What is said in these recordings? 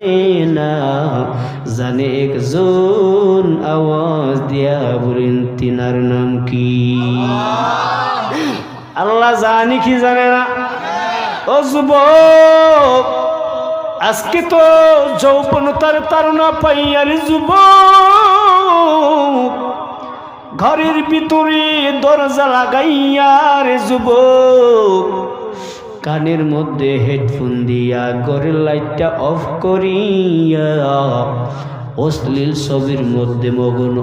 না জানে আওয়াজ দিয়া বলেন, তিনার নাম কি? আল্লাহ জানি কি জানে না। ও যুবক, আজকে তো যৌবনতার তারা পাইয়ার যুবক, ঘরের ভিতরে দরজা লাগাইয়ার যুবক কানের মধ্যে হেডফোন দিয়া ঘরের লাইটটা অফ করিয়া অশ্লীল ছবির মধ্যে মগন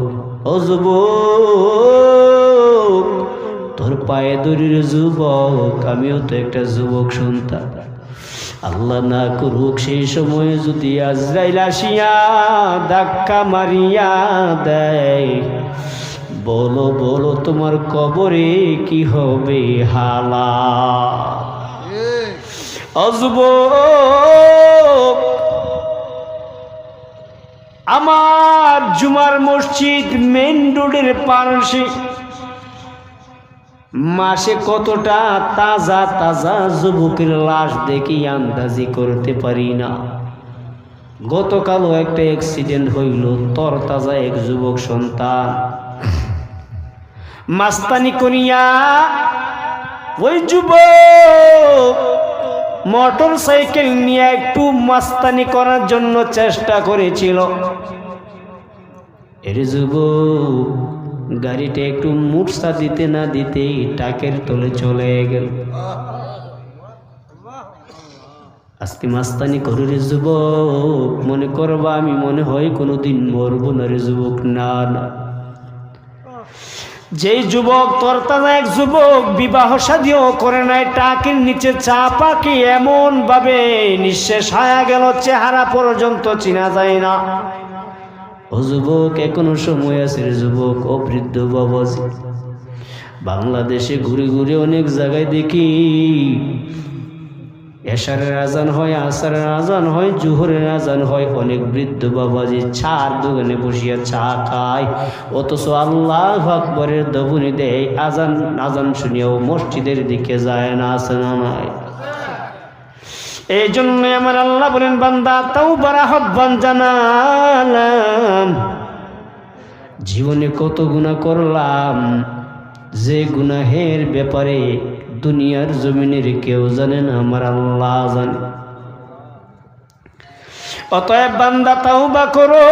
যুবক তোর পায়ে দড়ির যুবক, আমিও তো একটা যুবক সন্তান। আল্লাহ না করুক সেই সময় যদি আজরাইল আসিয়া ধাক্কা মারিয়া দেয়। বলো বলো তোমার কবরে কি হবে হালা অজব আমার জুমার মসজিদ মেন রোডের পাশে। মাসে কতটা তাজা তাজা যুবকের লাশ দেখি আন্দাজি করতে পারি না। গতকালও একটা অ্যাক্সিডেন্ট হইল তর তাজা এক যুবক সন্তান। মাস্তানি করিয়া, ওই যুবক মোটর সাইকেল নিয়ে একটু মাস্তানি করার জন্য চেষ্টা করেছিল। গাড়িটা একটু মুটসা দিতে না দিতেই টাকের তলে চলে গেল। আজকে মাস্তানি করু রে যুবক, মনে করবা আমি মনে হয় কোনোদিন মরবো না রে যুবক, না না। যেই যুবক তরতাজা এক যুবক বিবাহ সাদিও করে নাই, টাকির নিচে চা পাকি এমন ভাবে? নিঃশেষ হয়ে গেল, চেহারা পর্যন্ত চিনা যায় না। ও যুবক, এখনও সময় আছে যুবক, ও বৃদ্ধ বাবাজি। বাংলাদেশে ঘুরে ঘুরে অনেক জায়গায় দেখি এশারের আজান হয়, আসারের আজান হয়, জুহরের আজান হয়। অনেক বৃদ্ধ বাবাজি চার দোকানে বসিয়া চা খায়। অথচ আল্লাহ আকবরের দবুনি দেয়, আজান আজান শুনিয়াও মসজিদের দিকে যায় না, আসে না নয় এই জন্য আমার আল্লাহ বলেন, বান্দা তাও বারা আহ্বান জানালাম। জীবনে কত গুণা করলাম, যে গুনাহের ব্যাপারে দুনিয়ার জমিনের কেউ জানে না, আমার আল্লাহ জানে। অতএব বান্দা তাও বা করো।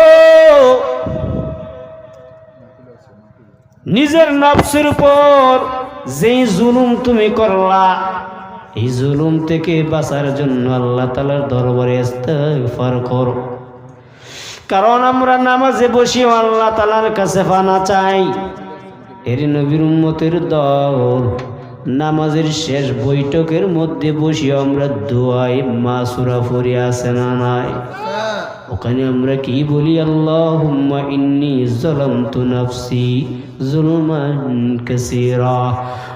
নিজের নফসের উপর যেই জুলুম তুমি করলা, এই জুলুম থেকে বাঁচার জন্য আল্লাহ তালার দরবারে ইস্তেগফার করো। কারণ আমরা নামাজে বসি আল্লাহ তালার কাছে ফানা চাই। এর নবীর উম্মতের দল। নামাজের শেষ বৈঠকের মধ্যে বসে আমরা দোয়াই মাসুরা ফরি আছে না নাই? ওখানে আমরা কি বলি? আল্লাহ ইন্নি জলমতু নফসি জুলমান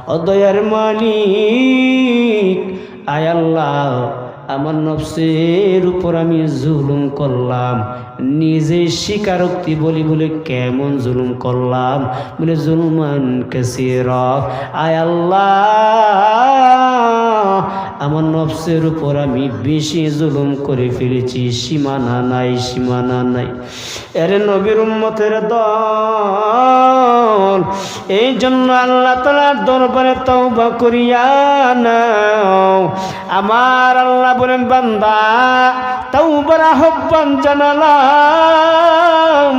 অদয়ার মালিক, আয় আল্লাহ, আমার নফসের উপর আমি জুলুম করলাম। নিজে স্বীকারোক্তি বলি বলে কেমন জুলুম করলাম? বলে জুলমান কাসির। আয় আল্লাহ! আমার নফসের উপর আমি বেশি জুলুম করে ফেলেছি। সীমানা নাই সীমানা নাই। এর নবীর উম্মতের দল, এই জন্য আল্লাহ তালার দরবারে তওবা করিয়া নাও। আমার আল্লাহ বলেন, বান্দা, তওবার আহ্বান জানালাম।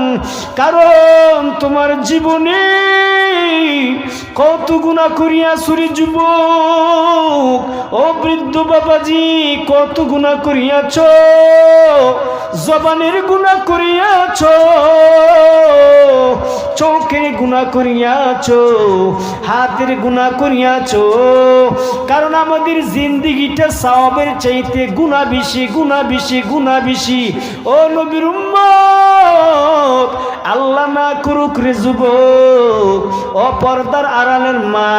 কারণ তোমার জীবনে কত গুণা করিয়া সুরি যুবক। ও বৃদ্ধ বাবাজি কত গুণা করিয়াছ। জবানের গুণা করিয়াছ, চোখের গুণা করিয়াছ, হাতের গুণা করিয়াছ। কারণ আমাদের জিন্দিগিটা সাওয়াবের চাইতে গুণা বেশি গুণা বেশি গুণা বেশি। ও নবীর আল্লাহ না করুক রে যুবক, ও পর্দার আড়ালের মা,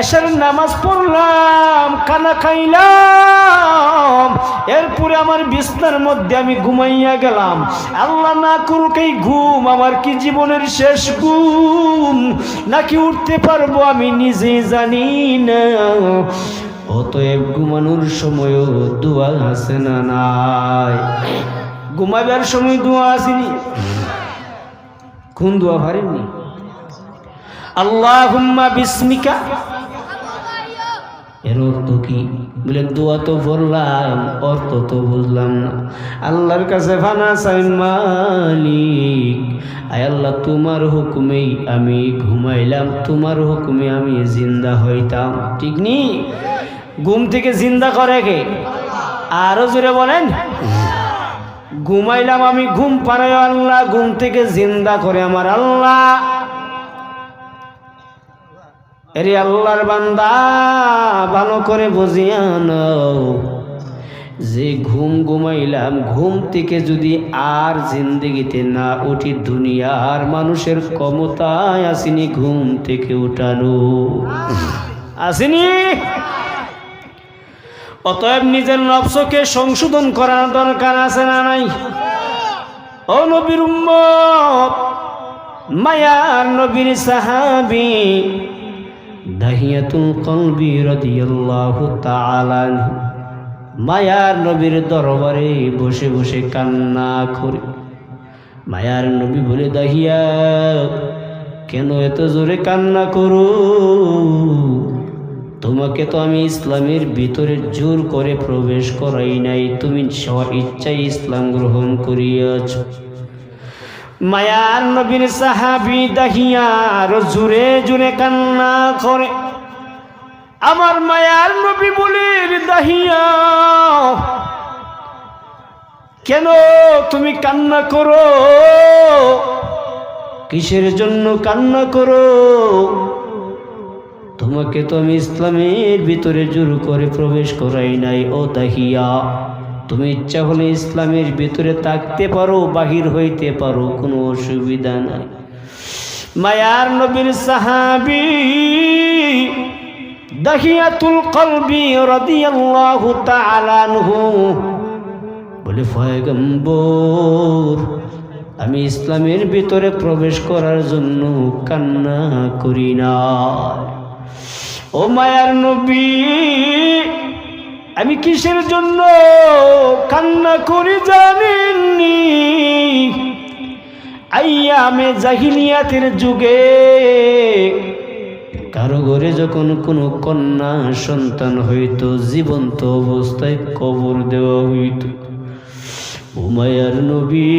এসার নামাজ পড়লাম, খানা খাইলাম, এরপরে আমার বিছনার মধ্যে আমি ঘুমাইয়া গেলাম। আল্লাহ না করুক এই ঘুম, আমার কি জীবনের শেষ ঘুম? নাকি উঠতে পারব আমি নিজে জানি না। অতএব ঘুমানোর সময়ও দোয়া আছে না নাই? ঘুমাইবার সময় দোয়া আসেনি? কোন দোয়া পারেননি আল্লাহুম্মা বিস্মিকা। এর অর্থ কি? বলে, দোয়া তো বললাম অর্থ তো বুঝলাম না। আল্লাহর কাছে ফানা মালিক, আয় আল্লাহ, তোমার হুকুমেই আমি ঘুমাইলাম, তোমার হুকুমে আমি জিন্দা হইতাম। ঠিক নি? ঘুম থেকে জিন্দা করে কে? আরও জোরে বলেন। ঘুমাইলাম আমি, ঘুম পারে আল্লাহ, ঘুম থেকে জিন্দা করে আমার আল্লাহ। এরে আল্লাহর বান্দা, ভালো করে বুঝিয়া নাও। যে ঘুম ঘুমাইলাম, ঘুম থেকে যদি আর জিন্দগিতে না উঠি দুনিয়ার মানুষের ক্ষমতায় আসেনি ঘুম থেকে উঠানো। আসেনি? অতএব নিজের নবসকে সংশোধন করার দরকার আছে না নাই? ও নবীর মায়ার নবীর সাহাবী দাহিয়াতুল কলবি রাদিয়াল্লাহু তাআলা। মায়ার নবীর দরবারে বসে বসে কান্না করে। মায়ার নবী বলে, দাহিয়া, কেন এত জোরে কান্না করো? তোমাকে তো আমি ইসলামের ভিতরে জোর করে প্রবেশ করাই নাই। তুমি স্ব ইচ্ছায় ইসলাম গ্রহণ করিয়াছ। মায়ার নবীর সাহাবি দাহিয়ার জুড়ে জুড়ে কান্না করে। আমার মায়ার নবী বলে দাহিয়া, কেন তুমি কান্না করো? কিসের জন্য কান্না করো? তোমাকে তো আমি ইসলামের ভিতরে জোর করে প্রবেশ করাই নাই, ও দাহিয়া। তুমি ইচ্ছা হলে ইসলামের ভিতরে থাকতে পারো, বাহির হইতে পারো, কোনো অসুবিধা নাই। মায়ার নবীর সাহাবি দাহিয়াতুল কলবি রাদিয়াল্লাহু তাআলা আনহু বলে, পয়গম্বর, আমি ইসলামের ভিতরে প্রবেশ করার জন্য কান্না করি না। ও মায়ার নবী আমি কিসের জন্য কান্না করি জানেননি? আমি জাহিলিয়াতের যুগে কারও ঘরে যখন কোনো কন্যা সন্তান হইতো, জীবন্ত অবস্থায় কবর দেওয়া হইত। উমায়ার নবী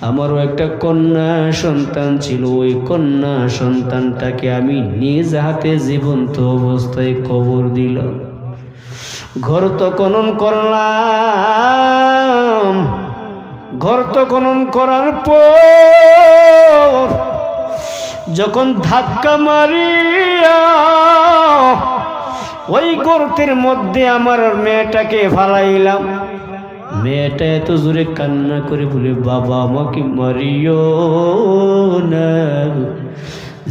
আমারও একটা কন্যা সন্তান ছিল, ওই কন্যা সন্তানটাকে আমি নিজ হাতে জীবন্ত অবস্থায় কবর দিলাম ঘর তো খনন করলাম, ঘর তো খনন করার পর যখন ধাক্কা মারিয়া ওই গর্তের মধ্যে আমার মেয়েটাকে ফালাইলাম। মেয়েটা এত জোরে কান্না করে বলে, বাবা, আমাকে মারিও না।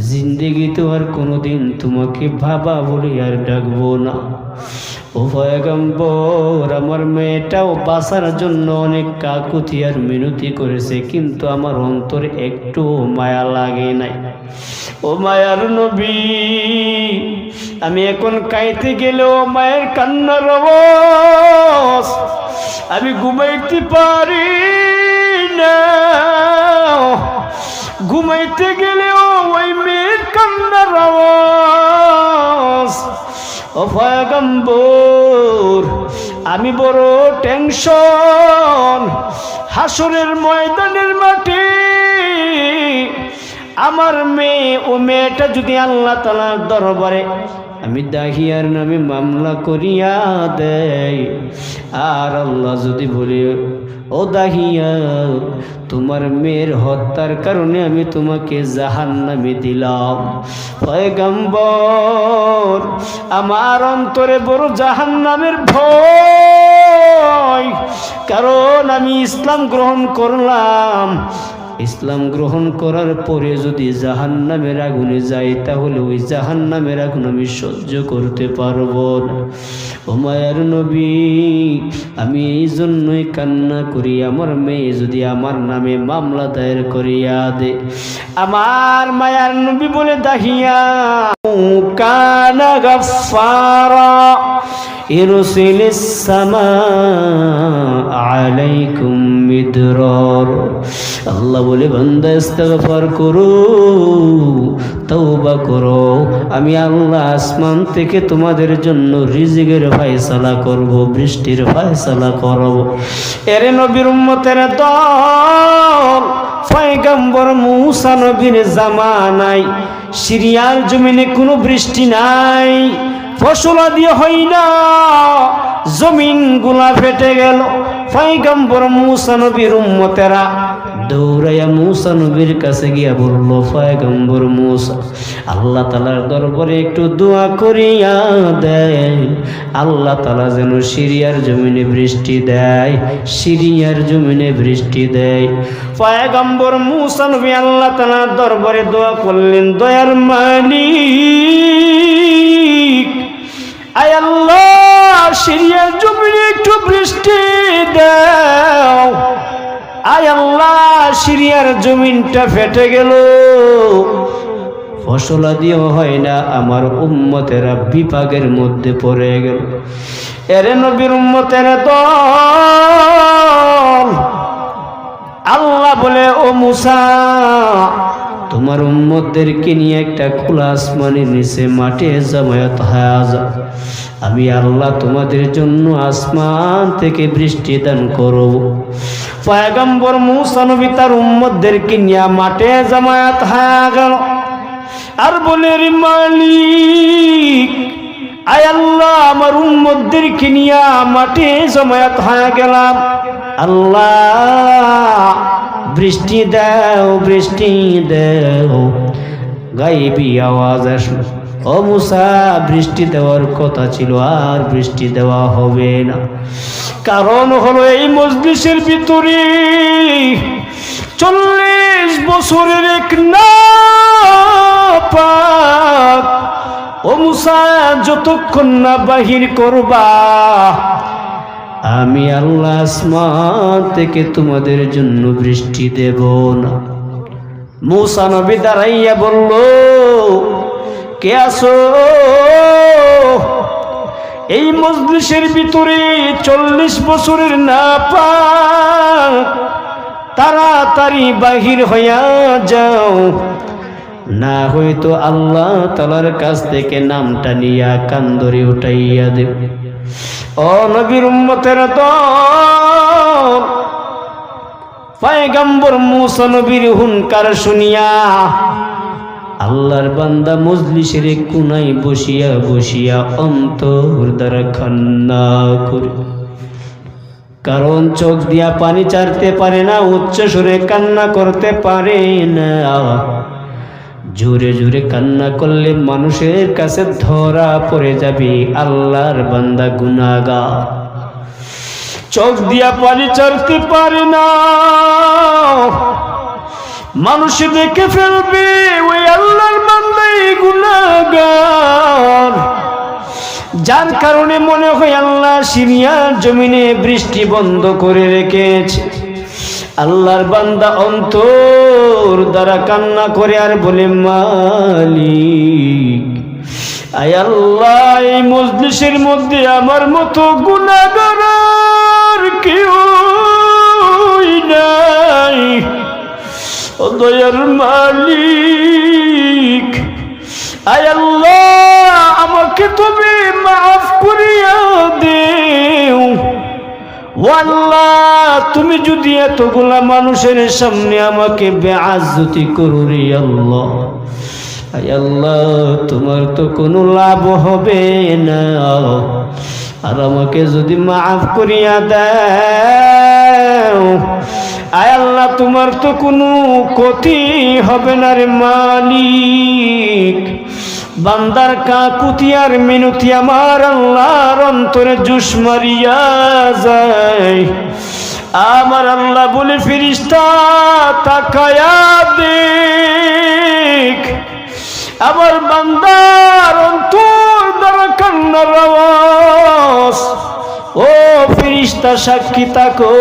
জিন্দেগি তো আর কোনোদিন তোমাকে বাবা বলে আর ডাকবো না। ও ভয়গম্বর আমার মেয়েটাও বাঁচার জন্য অনেক কাকুতি আর মিনতি করেছে, কিন্তু আমার অন্তরে একটু মায়া লাগে নাই। ও মায়ার নবী, আমি এখন কাইতে গেলেও মায়ের কান্নার আওয়াজ আমি ঘুমাইতে পারি না। ঘুমাইতে গেলেও ওই মেয়ের কান্নার আওয়াজ। অভয়গম্বর আমি বড় টেনশন। হাসরের ময়দানের মাটি আমার মেয়ে ও মেয়েটা যদি আল্লাহ তালার দরবারে আমি দাহিয়ার নামে মামলা করিয়া দেয় আর আল্লাহ যদি বলি, ও দাহিয়া, তোমার মেয়ের হত্যার কারণে আমি তোমাকে জাহান নামে দিলাম। পয়গম্বর, আমার অন্তরে বড় জাহান নামের ভয়। কারণ আমি ইসলাম গ্রহণ করলাম। ইসলাম গ্রহণ করার পরে যদি জাহান নামের আগুনে যাই, তাহলে ওই জাহান নামের আগুন আমি সহ্য করতে পারব হুমায়ার নবী, আমি এই জন্যই কান্না করি, আমার মেয়ে যদি আমার নামে মামলা দায়ের করিয়া দে। আমার মায়ার নবী বলে দাহিয়া, কানা গাফারা يرسل السماء عليكم مدرار আল্লাহ বলে বান্দা ইস্তেগফার করো তওবা করো আমি আল্লাহ আসমান থেকে তোমাদের জন্য রিজিকের ফয়সালা করব বৃষ্টির ফয়সালা করব এরে নবীর উম্মতের দল পয়গম্বর মুসা নবীর জামানায় সিরিয়ার জমিনে কোনো বৃষ্টি নাই ফসল দিয়ে হয় না। জমিনগুলা ফেটে গেল। পয়গম্বর মুসা নবীর উম্মতেরা দৌড়াইয়া মুসা নবীর কাছে গিয়া বলল, পয়গম্বর মুসা, আল্লাহ তালার দরবারে একটু দোয়া করিয়া দেয়। আল্লাহ তালা যেন সিরিয়ার জমিনে বৃষ্টি দেয়, সিরিয়ার জমিনে বৃষ্টি দেয়। পয়গম্বর মুসা নবী আল্লাহ তালার দরবারে দোয়া করলেন, দয়ার মালিক আয় আল্লাহ সিরিয়ার জমিনে একটু বৃষ্টি দাও। আয় আল্লাহ সিরিয়ার জমিনটা ফেটে গেল। ফসলা দিয়েও হয় না, আমার উম্মতেরা বিপাকের মধ্যে পড়ে গেল। এরে নবীর উম্মতের দল। আল্লাহ বলে, ও মুসা তোমার উম্মতদেরকে নিয়ে একটা খোলা আসমানের নিচে মাঠে জামায়াত হাজা আমি আল্লাহ তোমাদের জন্য আসমান থেকে বৃষ্টি দান করব। পয়গম্বর মুসা নবী তার উম্মতদেরকে নিয়ে মাঠে জামায়াত হয়ে গেল। আর বলে মালিক, আয় আল্লাহ, আমার উম্মতদেরকে নিয়ে মাঠে জামায়াত হয়ে গেলাম। আল্লাহ বৃষ্টি দাও বৃষ্টি দাও। গাইবি আওয়াজ আসলো। ও মুসা, বৃষ্টি দেওয়ার কথা ছিল, আর বৃষ্টি দেওয়া হবে না। কারণ হলো এই মজলিসের ভিতরে চল্লিশ বছরের এক না ও মুসা, যতক্ষণ না বাহির করবা আমি আল্লাহ আসমান থেকে তোমাদের জন্য বৃষ্টি দেব না। মুসা নবী দাঁড়াইয়া বলল, কে আসো এই মজলিসের ভিতরে চল্লিশ বছরের না পাক তাড়াতাড়ি বাহির হইয়া যাও। না হয়তো আল্লাহ তালার কাছ থেকে নামটা নিয়া কান্দরে উঠাইয়া দেব। ও নবীর উম্মতের দল, পায়গাম্বর মুসা নবীর হুনকার শুনিয়া আল্লাহর বান্দা মজলিসের কুনাই বসিয়া বসিয়া অন্তর দ্বারা খান্না করে। কারণ চোখ দিয়া পানি চারতে পারে না, উচ্চ সুরে কান্না করতে পারে না। জোরে জোরে কান্না করলে মানুষের কাছে ধরা পড়ে যাবে আল্লাহর বান্দা গুনাগা চোখ দিয়া পানি চারতে পারে না। মানুষ দেখে ফেলবে, ওই আল্লাহর বান্দাই গুনাগার যার কারণে মনে হয় আল্লাহ সিরিয়ার জমিনে বৃষ্টি বন্ধ করে রেখেছে। আল্লাহর বান্দা অন্তর দ্বারা কান্না করে আর বলে, মালিক, আয় আল্লাহ, এই মজলিসের মধ্যে আমার মতো গুণাগার কেউ নাই। দয়ার মালিক, আয় আল্লাহ, আমাকে তুমি মাফ তুমি যদি এতগুলা মানুষের সামনে আমাকে বেআজতি করো রে আল্লাহ। আল্লাহ, তোমার তো কোনো লাভ হবে না। আর আমাকে যদি মাফ করিয়া দাও, আয় আল্লাহ, তোমার তো কোনো ক্ষতি হবে না রে মালিক। বান্দার কাকুতি আর মিনতি আমার আল্লাহর অন্তরে জুস মারিয়া যায়। আমার আল্লাহ বলে, ফিরিস্তা, তাকায়া দেখ। আমার বান্দার অন্তর দ্বারা কান্নার আওয়াজ। ও ফিরিস্তা, সাক্ষী তাকো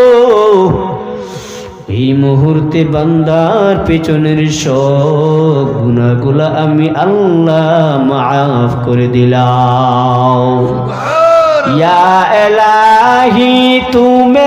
এই মুহূর্তে বান্দার পেছনের সব গুণাগুলা আমি আল্লাহ মাফ করে দিলাম। ইয়া এলাহি তুমি